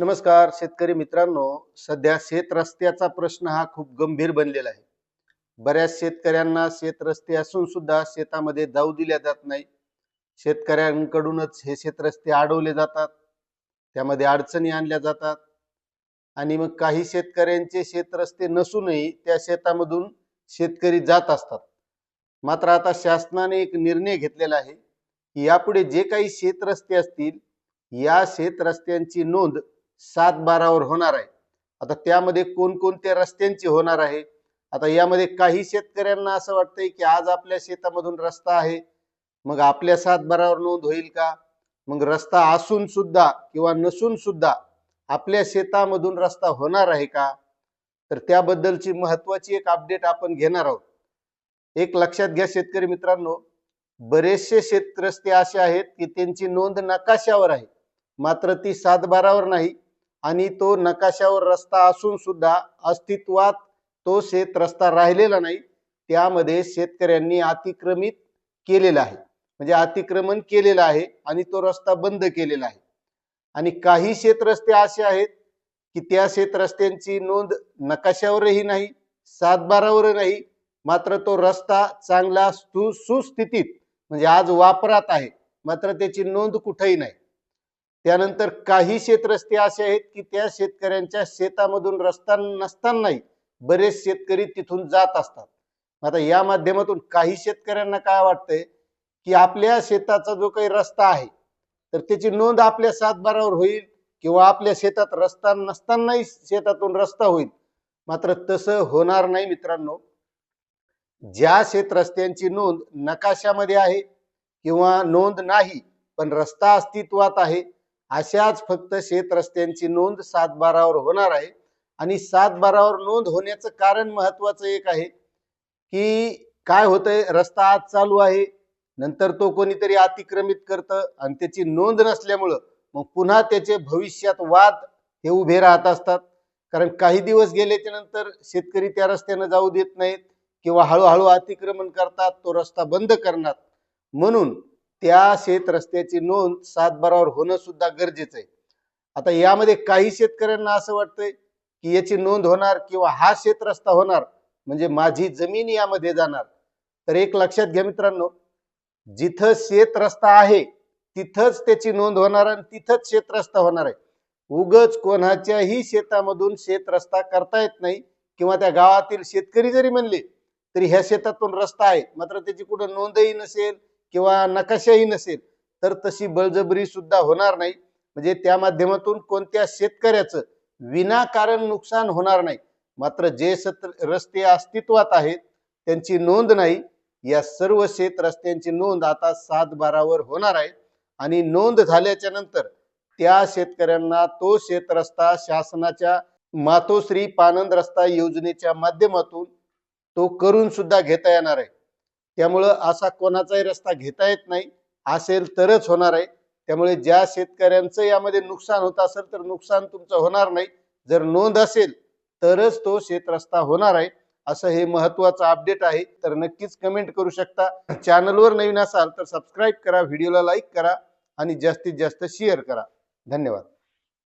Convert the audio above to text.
नमस्कार शेतकरी मित्रांनो. सध्या शेत रस्त्याचा प्रश्न हा खूप गंभीर बनलेला आहे. बऱ्याच शेतकऱ्यांना शेत रस्ते असून सुद्धा शेतामध्ये जाऊ दिल्या जात नाही. शेतकऱ्यांकडूनच हे शेत रस्ते अडवले जातात. त्यामध्ये अडचणी आणल्या जातात. आणि मग काही शेतकऱ्यांचे शेत रस्ते नसूनही त्या शेतामधून शेतकरी जात असतात. मात्र आता शासनाने एक निर्णय घेतलेला आहे की यापुढे जे काही शेत रस्ते असतील या शेत रस्त्यांची नोंद सात बारावर होणार आहे. आता त्यामध्ये कोणकोणत्या रस्त्यांची होणार आहे? आता यामध्ये काही शेतकऱ्यांना असं वाटतंय की आज आपल्या शेतामधून रस्ता आहे. मग आपल्या सात बारावर नोंद होईल का? मग रस्ता असून सुद्धा किंवा नसून सुद्धा आपल्या शेतामधून रस्ता होणार आहे का? तर त्याबद्दलची महत्वाची एक अपडेट आपण घेणार आहोत. एक लक्षात घ्या शेतकरी मित्रांनो बरेचसे शेत रस्ते असे आहेत की त्यांची नोंद नकाशावर आहे. मात्र ती सात बारावर नाही. आणि तो नकाशावर रस्ता असून सुद्धा अस्तित्वात तो शेत रस्ता राहिलेला नाही त्यामध्ये शेतकऱ्यांनी अतिक्रमित केलेला आहे. म्हणजे अतिक्रमण केलेलं आहे आणि तो रस्ता बंद केलेला आहे. आणि काही शेत रस्ते असे आहेत की त्या शेतरस्त्यांची नोंद नकाशावरही नाही सातबारावर नाही मात्र तो रस्ता चांगला सुस्थितीत म्हणजे आज वापरात आहे मात्र त्याची नोंद कुठेही नाही. त्यानंतर काही शेतरस्ते असे आहेत की त्या शेतकऱ्यांच्या शेतामधून रस्ता नसतानाही बरेच शेतकरी तिथून जात असतात. आता या माध्यमातून काही शेतकऱ्यांना काय वाटतंय की आपल्या शेताचा जो काही रस्ता आहे तर त्याची नोंद आपल्या सातबारावर होईल किंवा आपल्या शेतात रस्ता नसतानाही शेतातून रस्ता होईल? मात्र तसं होणार नाही मित्रांनो. ज्या शेतरस्त्यांची नोंद नकाशामध्ये आहे किंवा नोंद नाही पण रस्ता अस्तित्वात आहे अशाच फक्त शेत रस्त्यांची नोंद सात बारावर होणार आहे. आणि सात बारावर नोंद होण्याचं कारण महत्वाचं एक आहे की काय होतंय? रस्ता आज चालू आहे. नंतर तो कोणीतरी अतिक्रमित करतं आणि त्याची नोंद नसल्यामुळं मग पुन्हा त्याचे भविष्यात वाद हे उभे राहत असतात. कारण काही दिवस गेल्याच्यानंतर शेतकरी त्या रस्त्यानं जाऊ देत नाहीत किंवा हळूहळू अतिक्रमण करतात तो रस्ता बंद करणार. म्हणून त्या शेत रस्त्याची नोंद सातबारावर होणं सुद्धा गरजेचं आहे. आता यामध्ये काही शेतकऱ्यांना असं वाटतंय की याची नोंद होणार किंवा हा शेत रस्ता होणार म्हणजे माझी जमीन यामध्ये जाणार. तर एक लक्षात घ्या मित्रांनो जिथं शेत रस्ता आहे तिथंच त्याची नोंद होणार आणि तिथंच शेत रस्ता होणार आहे. उगच कोणाच्याही शेतामधून शेत रस्ता करता येत नाही किंवा त्या गावातील शेतकरी जरी म्हणले तरी ह्या शेतातून रस्ता आहे मात्र त्याची कुठं नोंदही नसेल किंवा नकाशाही नसेल तर तशी बळजबरी सुद्धा होणार नाही. म्हणजे त्या माध्यमातून कोणत्या शेतकऱ्याचं विनाकारण नुकसान होणार नाही. मात्र जे सत्र रस्ते अस्तित्वात आहेत त्यांची नोंद नाही. या सर्व शेत रस्त्यांची नोंद आता सात बारावर होणार आहे. आणि नोंद झाल्याच्यानंतर त्या शेतकऱ्यांना तो शेत रस्ता शासनाच्या मातोश्री पानंद रस्ता योजनेच्या माध्यमातून तो करून सुद्धा घेता येणार आहे. त्यामुळं असा कोणाचाही रस्ता घेता येत नाही. असेल तरच होणार आहे. त्यामुळे ज्या शेतकऱ्यांचं यामध्ये नुकसान होत असेल तर नुकसान तुमचं होणार नाही. जर नोंद असेल तरच तो शेत रस्ता होणार आहे. असं हे महत्वाचं अपडेट आहे. तर नक्कीच कमेंट करू शकता. चॅनलवर नवीन असाल तर सबस्क्राईब करा व्हिडिओला लाईक करा आणि जास्तीत जास्त शेअर करा. धन्यवाद.